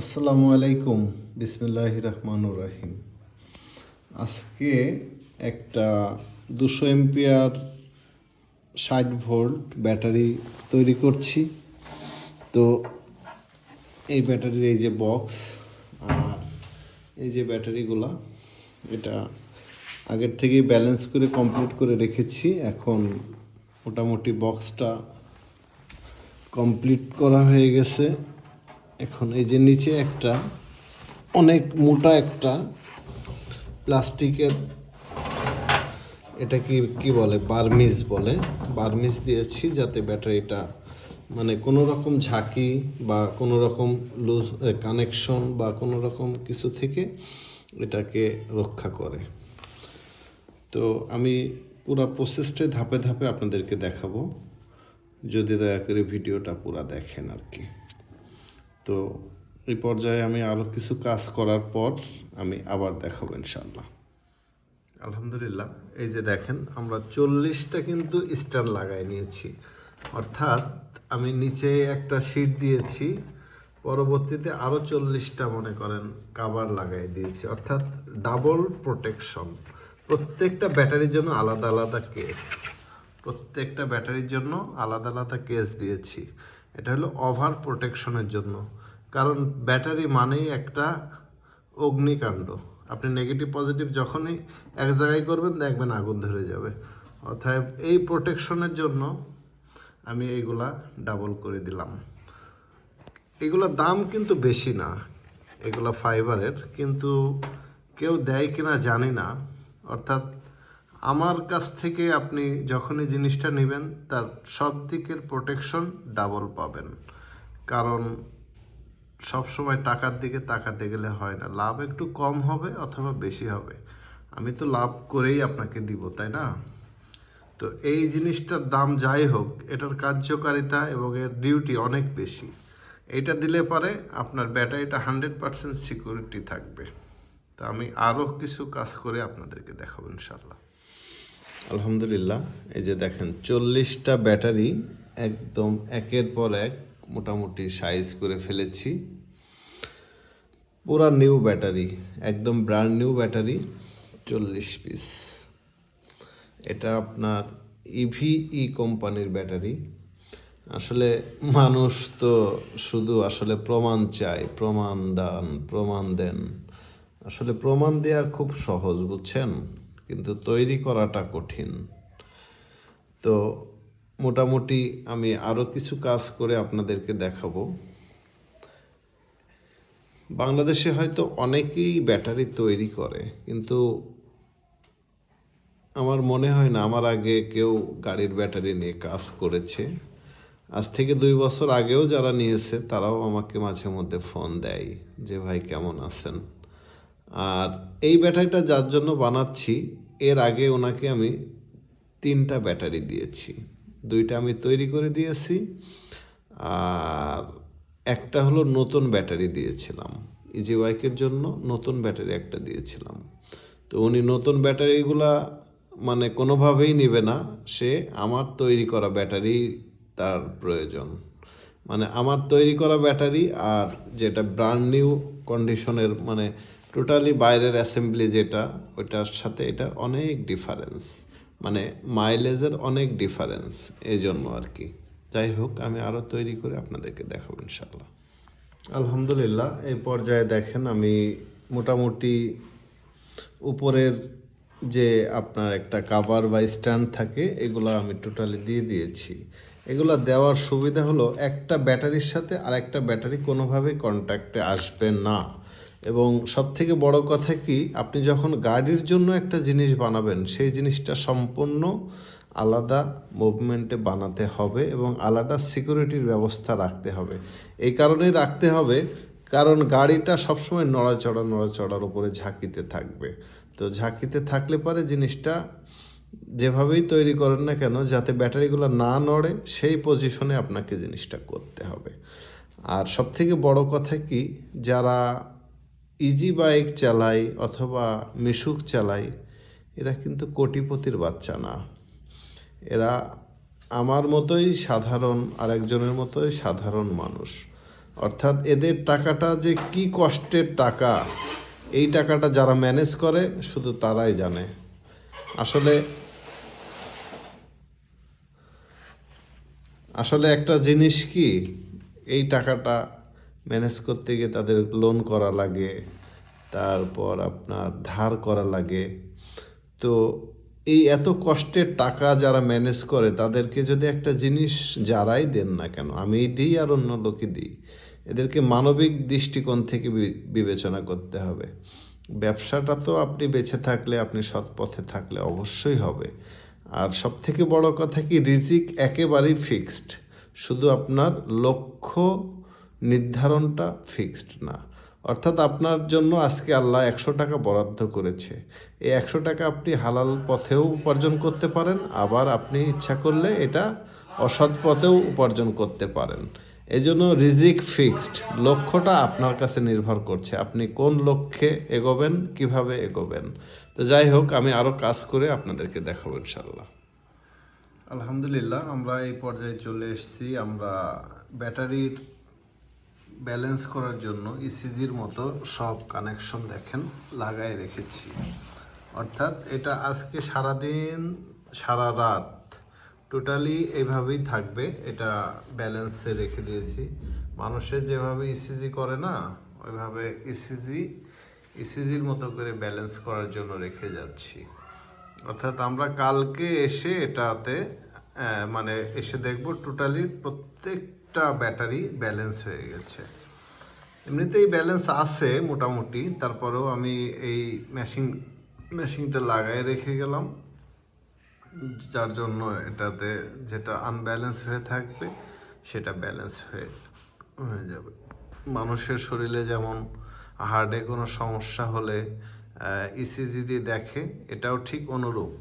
আসসালামু আলাইকুম। বিসমিল্লাহ রহমানুর রাহিম। আজকে একটা দুশো এমপিআর ষাট ভোল্ট ব্যাটারি তৈরি করছি। তো এই ব্যাটারির এই যে বক্স আর এই যে ব্যাটারিগুলা, এটা আগের থেকেই ব্যালেন্স করে কমপ্লিট করে রেখেছি। এখন মোটামুটি বক্সটা কমপ্লিট করা হয়ে গেছে। এখন এই যে নিচে একটা, অনেক মোটা একটা প্লাস্টিকের, এটা কি কি বলে, বার্মিজ বলে। বার্মিজ দিয়েছি যাতে ব্যাটারিটা মানে কোনো রকম ঝাঁকি বা কোনো রকম লুজ কানেকশন বা কোনো রকম কিছু থেকে এটাকে রক্ষা করে। তো আমি পুরো প্রসেসটাই ধাপে ধাপে আপনাদেরকে দেখাবো। যদি দয়া করে ভিডিওটা পুরো দেখেন আর কি। তো এই পর্যায়ে আমি আরও কিছু কাজ করার পর আমি আবার দেখাবো ইনশাল্লাহ আলহামদুলিল্লাহ। এই যে দেখেন, আমরা চল্লিশটা কিন্তু স্ট্যান্ড লাগাই নিয়েছি। অর্থাৎ আমি নিচে একটা শিট দিয়েছি, পরবর্তীতে আরও চল্লিশটা মনে করেন কাভার লাগাই দিয়েছি। অর্থাৎ ডাবল প্রোটেকশন প্রত্যেকটা ব্যাটারির জন্য আলাদা আলাদা কেস প্রত্যেকটা ব্যাটারির জন্য আলাদা আলাদা কেস দিয়েছি। এটা হলো ওভার প্রোটেকশনের জন্য। কারণ ব্যাটারি মানেই একটা অগ্নিকাণ্ড। আপনি নেগেটিভ পজিটিভ যখনই এক জায়গায় করবেন, দেখবেন আগুন ধরে যাবে। অর্থাৎ এই প্রোটেকশনের জন্য আমি এইগুলা ডাবল করে দিলাম। এগুলোর দাম কিন্তু বেশি না, এগুলো ফাইবারের কিন্তু কেউ দেয় কিনা জানি না। অর্থাৎ আমার কাছ থেকে আপনি যখনই জিনিসটা নেবেন, তার সব দিকের প্রোটেকশন ডাবল পাবেন। কারণ সব সময় টাকার দিকে তাকাতে গেলে হয় না। লাভ একটু কম হবে অথবা বেশি হবে। আমি তো লাভ করেই আপনাকে দিব, তাই না? তো এই জিনিসটার দাম যাই হোক, এটার কার্যকারিতা এবং এর ডিউটি অনেক বেশি। এটা দিলে পরে আপনার ব্যাটারিটা হান্ড্রেড পারসেন্ট সিকিউরিটি থাকবে। তা আমি আরও কিছু কাজ করে আপনাদেরকে দেখাবো ইনশাল্লাহ আলহামদুলিল্লাহ, এই যে দেখেন, চল্লিশটা ব্যাটারি একদম একের পর এক মোটামুটি সাইজ করে ফেলেছি। পুরা নিউ ব্যাটারি, একদম ব্র্যান্ড নিউ ব্যাটারি, চল্লিশ পিস এটা আপনার ইভিই কোম্পানির ব্যাটারি। আসলে মানুষ তো শুধু আসলে প্রমাণ চায়, প্রমাণ দান, প্রমাণ দেন। আসলে প্রমাণ দেওয়া খুব সহজ, বুঝছেন? কিন্তু তৈরি করাটা কঠিন। তো মোটামুটি আমি আরও কিছু কাজ করে আপনাদেরকে দেখাবো। বাংলাদেশে হয়তো অনেকেই ব্যাটারি তৈরি করে, কিন্তু আমার মনে হয় না, আমার আগে কেউ গাড়ির ব্যাটারি নিয়ে কাজ করেছে। আজ থেকে দুই বছর আগেও যারা নিয়েছে, তারাও আমাকে মাঝে মধ্যে ফোন দেয় যে, ভাই, কেমন আছেন? আর এই ব্যাটারিটা যার জন্য বানাচ্ছি, এর আগে ওনাকে আমি তিনটা ব্যাটারি দিয়েছি। দুইটা আমি তৈরি করে দিয়েছি আর একটা হলো নতুন ব্যাটারি দিয়েছিলাম। ইজি বাইকের জন্য নতুন ব্যাটারি একটা দিয়েছিলাম। তো উনি নতুন ব্যাটারিগুলা মানে কোনোভাবেই নেবে না, সে আমার তৈরি করা ব্যাটারি তার প্রয়োজন। মানে আমার তৈরি করা ব্যাটারি আর যেটা ব্র্যান্ড নিউ কন্ডিশনের মানে টোটালি বাইরের অ্যাসেম্বলি যেটা, ওইটার সাথে এটার অনেক ডিফারেন্স মানে মাইলেজের অনেক ডিফারেন্স এই জন্য আর কি। যাই হোক, আমি আরও তৈরি করে আপনাদেরকে দেখাবো ইনশাল্লাহ আলহামদুলিল্লাহ, এই পর্যায়ে দেখেন আমি মোটামুটি উপরের যে আপনার একটা কাভার বা স্ট্যান্ড থাকে, এগুলো আমি টোটালি দিয়ে দিয়েছি। এগুলো দেওয়ার সুবিধা হলো, একটা ব্যাটারির সাথে আর একটা ব্যাটারি কোনোভাবেই কন্ট্যাক্টে আসবে না। এবং সব থেকে বড় কথা কি, আপনি যখন গাড়ির জন্য একটা জিনিস বানাবেন, সেই জিনিসটা সম্পূর্ণ আলাদা মুভমেন্টে বানাতে হবে এবং আলাদা সিকিউরিটির ব্যবস্থা রাখতে হবে। এই কারণেই রাখতে হবে, কারণ গাড়িটা সবসময় নড়াচড়া, নড়াচড়ার উপরে ঝাঁকিতে থাকবে। তো ঝাঁকিতে থাকলে পরে জিনিসটা যেভাবেই তৈরি করেন না কেন, যাতে ব্যাটারিগুলো না নড়ে, সেই পজিশনে আপনাকে জিনিসটা করতে হবে। আর সবথেকে বড় কথা কি, যারা ইজি বাইক চালায় অথবা মিশুক চালায় এরা কিন্তু কোটিপতির বাচ্চা না। এরা আমার মতোই সাধারণ, আরেকজনের মতোই সাধারণ মানুষ। অর্থাৎ এদের টাকাটা যে কি কষ্টের টাকা, এই টাকাটা যারা ম্যানেজ করে, শুধু তারাই জানে। আসলে আসলে একটা জিনিস কি, এই টাকাটা ম্যানেজ করতে গিয়ে তাদের লোন করা লাগে, তারপর আপনার ধার করা লাগে। তো এই এত কষ্টের টাকা যারা ম্যানেজ করে, তাদেরকে যদি একটা জিনিস যারাই দেন না কেন, আমি দিই আর অন্য লোকে দিই, এদেরকে মানবিক দৃষ্টিকোণ থেকে বিবেচনা করতে হবে। ব্যবসাটা তো আপনি বেঁচে থাকলে, আপনি সৎ পথে থাকলে অবশ্যই হবে। আর সব থেকে বড় কথা কি, রিজিক একেবারেই ফিক্সড শুধু আপনার লক্ষ্য নির্ধারণটা ফিক্সড না। অর্থাৎ আপনার জন্য আজকে আল্লাহ একশো টাকা বরাদ্দ করেছে। এই একশো টাকা আপনি হালাল পথেও উপার্জন করতে পারেন, আবার আপনি ইচ্ছা করলে এটা অসৎ পথেও উপার্জন করতে পারেন। এই জন্য রিজিক ফিক্সড লক্ষ্যটা আপনার কাছে নির্ভর করছে। আপনি কোন লক্ষ্যে এগোবেন, কীভাবে এগোবেন। তো যাই হোক, আমি আরও কাজ করে আপনাদেরকে দেখাবো ইনশাল্লাহ আলহামদুলিল্লাহ, আমরা এই পর্যায়ে চলে এসেছি। আমরা ব্যাটারির ব্যালেন্স করার জন্য ইসিজির মতো সব কানেকশন দেখেন, লাগাই রেখেছি। অর্থাৎ এটা আজকে সারাদিন, সারা রাত টোটালি এইভাবেই থাকবে, এটা ব্যালেন্সে রেখে দিয়েছি। মানুষের যেভাবে ইসিজি করে না, ওইভাবে ইসিজি ইসিজির মতো করে ব্যালেন্স করার জন্য রেখে যাচ্ছি। অর্থাৎ আমরা কালকে এসে এটাতে মানে এসে দেখব টোটালি প্রত্যেকটা ব্যাটারি ব্যালেন্স হয়ে গেছে। এমনিতেই ব্যালেন্স আছে মোটামুটি, তারপরেও আমি এই মেশিন, মেশিনটা লাগাই রেখে গেলাম। যার জন্য এটাতে যেটা আনব্যালেন্স হয়ে থাকবে, সেটা ব্যালেন্স হয়ে হয়ে যাবে। মানুষের শরীরে যেমন হার্টে কোনো সমস্যা হলে ইসিজি দিয়ে দেখে, এটাও ঠিক অনুরূপ।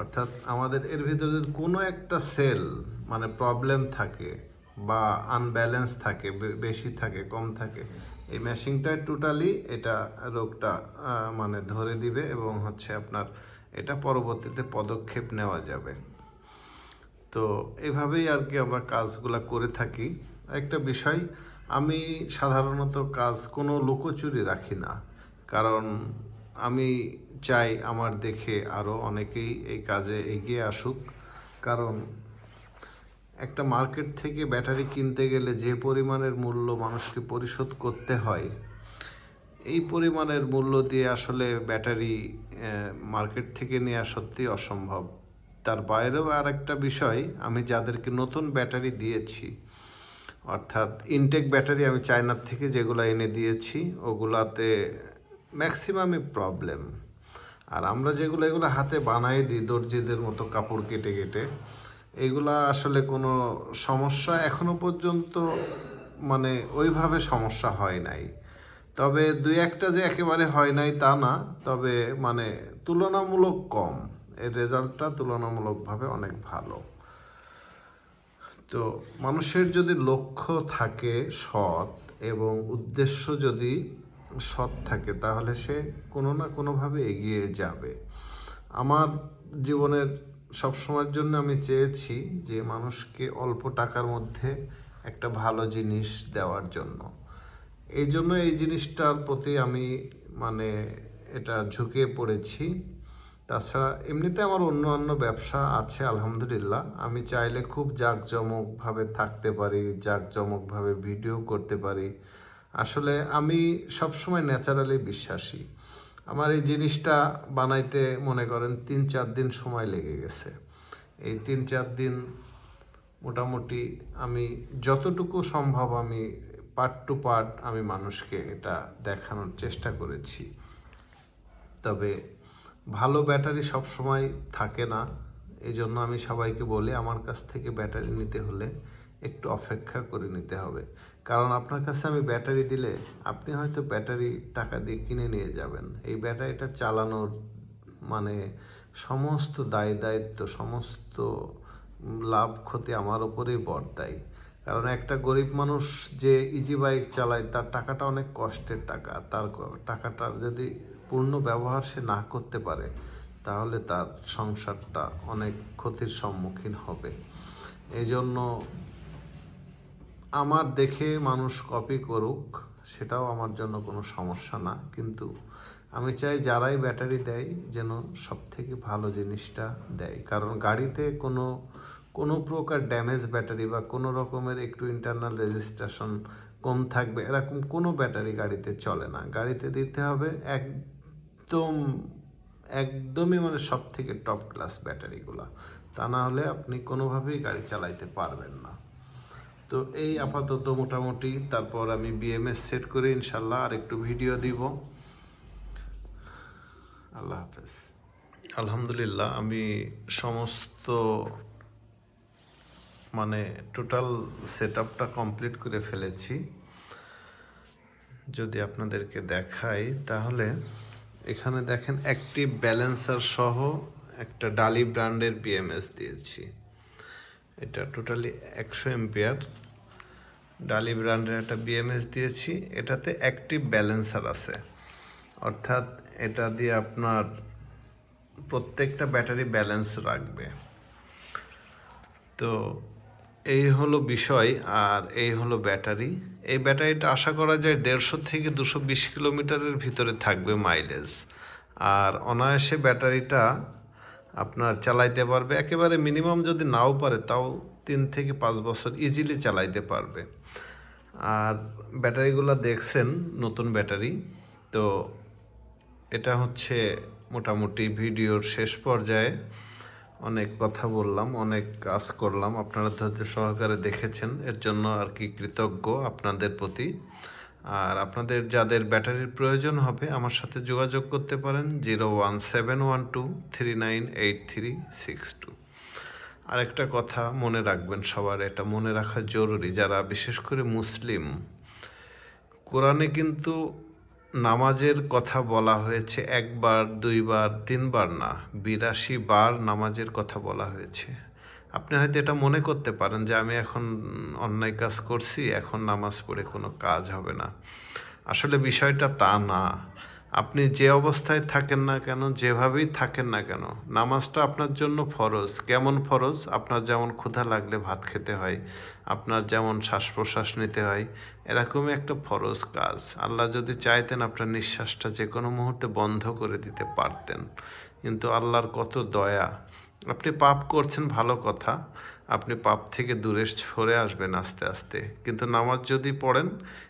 অর্থাৎ আমাদের এর ভিতরে কোনো একটা সেল মানে প্রবলেম থাকে বা আনব্যালেন্স থাকে বেশি থাকে, কম থাকে, এই মেশিনটায় টোটালি এটা রোগটা মানে ধরে দিবে এবং হচ্ছে আপনার এটা পরবর্তীতে পদক্ষেপ নেওয়া যাবে। তো এভাবেই আর কি আমরা কাজগুলো করে থাকি। একটা বিষয়, আমি সাধারণত কাজ কোনো লুকোচুরি রাখি না। কারণ আমি চাই আমার দেখে আরও অনেকেই এই কাজে এগিয়ে আসুক। কারণ একটা মার্কেট থেকে ব্যাটারি কিনতে গেলে যে পরিমাণের মূল্য মানুষকে পরিশোধ করতে হয়, এই পরিমাণের মূল্য দিয়ে আসলে ব্যাটারি মার্কেট থেকে নেওয়া সত্যি অসম্ভব। তার বাইরেও আর একটা বিষয়, আমি যাদেরকে নতুন ব্যাটারি দিয়েছি, অর্থাৎ ইনটেক ব্যাটারি আমি চায়নার থেকে যেগুলো এনে দিয়েছি, ওগুলাতে ম্যাক্সিমামই প্রবলেম। আর আমরা যেগুলো, এগুলো হাতে বানাই দিই দর্জিদের মতো কাপড় কেটে কেটে এগুলা আসলে কোনো সমস্যা এখনও পর্যন্ত মানে ওইভাবে সমস্যা হয় নাই। তবে দুই একটা যে একেবারে হয় নাই তা না, তবে মানে তুলনামূলক কম। এর রেজাল্টটা তুলনামূলকভাবে অনেক ভালো। তো মানুষের যদি লক্ষ্য থাকে সৎ এবং উদ্দেশ্য যদি সৎ থাকে, তাহলে সে কোনো না কোনোভাবে এগিয়ে যাবে। আমার জীবনের সবসময়ের জন্য আমি চেয়েছি যে মানুষকে অল্প টাকার মধ্যে একটা ভালো জিনিস দেওয়ার জন্য। এই জন্য এই জিনিসটার প্রতি আমি মানে এটা ঝুঁকে পড়েছি। তাছাড়া এমনিতে আমার অন্য অন্য ব্যবসা আছে, আলহামদুলিল্লাহ। আমি চাইলে খুব জাঁকজমকভাবে থাকতে পারি, জাঁকজমকভাবে ভিডিও করতে পারি। আসলে আমি সবসময় ন্যাচারালি বিশ্বাসী। আমার এই জিনিসটা বানাইতে মনে করেন তিন চার দিন সময় লেগে গেছে। এই তিন চার দিন মোটামুটি আমি যতটুকু সম্ভব আমি পার্ট টু পার্ট আমি মানুষকে এটা দেখানোর চেষ্টা করেছি। তবে ভালো ব্যাটারি সব সময় থাকে না এই জন্য আমি সবাইকে বলি আমার কাছ থেকে ব্যাটারি নিতে হলে একটু অপেক্ষা করে নিতে হবে। কারণ আপনার কাছে আমি ব্যাটারি দিলে আপনি হয়তো ব্যাটারি টাকা দিয়ে কিনে নিয়ে যাবেন। এই ব্যাটারিটা চালানোর মানে সমস্ত দায় দায়িত্ব, সমস্ত লাভ, ক্ষতি আমার ওপরেই বর্তায়। কারণ একটা গরিব মানুষ যে ইজি বাইক চালায়, তার টাকাটা অনেক কষ্টের টাকা। তার টাকাটার যদি পূর্ণ ব্যবহার সে না করতে পারে, তাহলে তার সংসারটা অনেক ক্ষতির সম্মুখীন হবে। এই জন্য আমার দেখে মানুষ কপি করুক, সেটাও আমার জন্য কোনো সমস্যা না। কিন্তু আমি চাই যারাই ব্যাটারি দেয় যেন সব থেকে ভালো জিনিসটা দেয়। কারণ গাড়িতে কোনো কোনো প্রকার ড্যামেজ ব্যাটারি বা কোনো রকমের একটু ইন্টারনাল রেজিস্ট্রেশন কম থাকবে, এরকম কোনো ব্যাটারি গাড়িতে চলে না। গাড়িতে দিতে হবে একদম, একদমই মানে সব থেকে টপ ক্লাস ব্যাটারিগুলো। তা না হলে আপনি কোনোভাবেই গাড়ি চালাইতে পারবেন না। তো এই আপাতত মোটামুটি। তারপর আমি বিএমএস সেট করে ইনশাল্লাহ আর একটু ভিডিও দিব। আল্লাহ হাফেজ। আলহামদুলিল্লাহ, আমি সমস্ত মানে টোটাল সেট আপটা কমপ্লিট করে ফেলেছি। যদি আপনাদেরকে দেখাই, তাহলে এখানে দেখেন অ্যাক্টিভ ব্যালেন্সার সহ একটা ডালি ব্র্যান্ডের বিএমএস দিয়েছি। এটা টোটালি একশো এম্পিয়ার ডালি ব্র্যান্ডের একটা বিএমএস দিয়েছি, এটাতে অ্যাক্টিভ ব্যালেন্সার আছে। অর্থাৎ এটা দিয়ে আপনার প্রত্যেকটা ব্যাটারি ব্যালেন্স রাখবে। তো এই হলো বিষয়, আর এই হলো ব্যাটারি এই ব্যাটারিটা আশা করা যায় দেড়শো থেকে দুশো বিশ কিলোমিটারের ভিতরে থাকবে মাইলেজ আর অনায়াসে ব্যাটারিটা আপনার চালাইতে পারবে। একেবারে মিনিমাম যদি নাও পারে, তাও তিন থেকে পাঁচ বছর ইজিলি চালাইতে পারবে। আর ব্যাটারিগুলো দেখছেন, নতুন ব্যাটারি। তো এটা হচ্ছে মোটামুটি ভিডিওর শেষ পর্যায়ে। অনেক কথা বললাম, অনেক কাজ করলাম। আপনারা ধৈর্য সহকারে দেখেছেন, এর জন্য আর কি কৃতজ্ঞ আপনাদের প্রতি। আর আপনাদের যাদের ব্যাটারির প্রয়োজন হবে আমার সাথে যোগাযোগ করতে পারেন zero one seven one two three nine eight three six two. আরেকটা কথা মনে রাখবেন সবার, এটা মনে রাখা জরুরি, যারা বিশেষ করে মুসলিম, কোরআনে কিন্তু নামাজের কথা বলা হয়েছে একবার, দুইবার, তিনবার না, বিরাশি বার নামাজের কথা বলা হয়েছে। আপনি হয়তো এটা মনে করতে পারেন যে আমি এখন অন্যায় কাজ করছি, এখন নামাজ পড়ে কোনো কাজ হবে না। আসলে বিষয়টা তা না। আপনি যে অবস্থায় থাকেন না কেন, যেভাবেই থাকেন না কেন, নামাজটা আপনার জন্য ফরজ। কেমন ফরজ? আপনার যেমন ক্ষুধা লাগলে ভাত খেতে হয়, আপনার যেমন শ্বাস প্রশ্বাস নিতে হয়, এরকমই একটা ফরজ কাজ। আল্লাহ যদি চাইতেন আপনার নিঃশ্বাসটা যে কোনো মুহূর্তে বন্ধ করে দিতে পারতেন। কিন্তু আল্লাহর কত দয়া। আপনি পাপ করছেন, ভালো কথা। আপনি পাপ থেকে দূরে সরে আসবেন আস্তে আস্তে। কিন্তু নামাজ যদি পড়েন,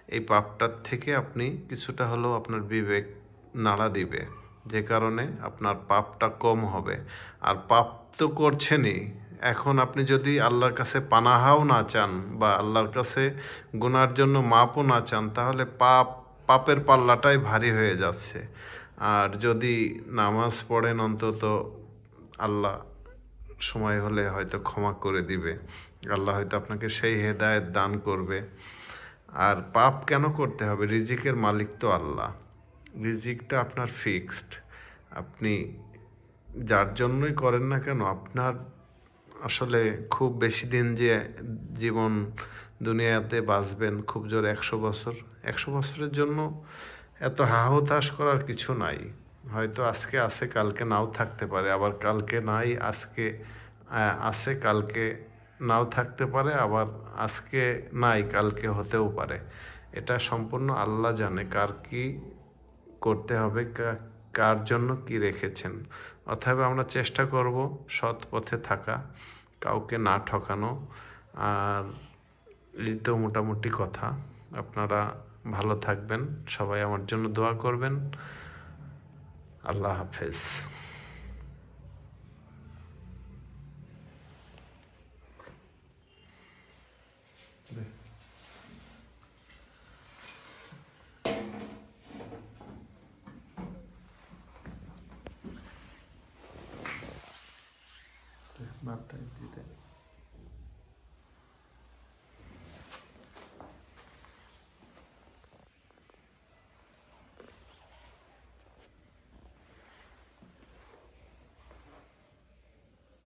এই পাপটার থেকে আপনি কিছুটা হলেও আপনার বিবেক নাড়া দিবে। যে কারণে আপনার পাপটা কম হবে। আর পাপ তো করছেনই। এখন আপনি যদি আল্লাহর কাছে পানাহাও না চান বা আল্লাহর কাছে গুনার জন্য মাপও না চান, তাহলে পাপ, পাপের পাল্লাটাই ভারী হয়ে যাচ্ছে। আর যদি নামাজ পড়েন অন্তত আল্লাহ সময় হলে হয়তো ক্ষমা করে দিবে। আল্লাহ হয়তো আপনাকে সেই হেদায়েত দান করবে। আর পাপ কেন করতে হবে? রিজিকের মালিক তো আল্লাহ। রিজিকটা আপনার ফিক্সড আপনি যার জন্যই করেন না কেন, আপনার আসলে খুব বেশি দিন যে জীবন দুনিয়াতে বাঁচবেন খুব জোর একশো বছর। একশো বছরের জন্য এত হাহতাশ করার কিছু নাই। হয়তো আজকে আছে, কালকে নাও থাকতে পারে। আবার কালকে নাই, আজকে আছে, কালকে নাও থাকতে পারে, আবার আজকে নাই, কালকে হতেও পারে। এটা সম্পূর্ণ আল্লাহ জানে কার কি করতে হবে কার জন্য কি রেখেছেন। অতএব আমরা চেষ্টা করব সৎ পথে থাকা, কাউকে না ঠকানো। আর এই তো মোটামুটি কথা। আপনারা ভালো থাকবেন, সবাই আমার জন্য দোয়া করবেন। আল্লাহ হাফেজ baptized.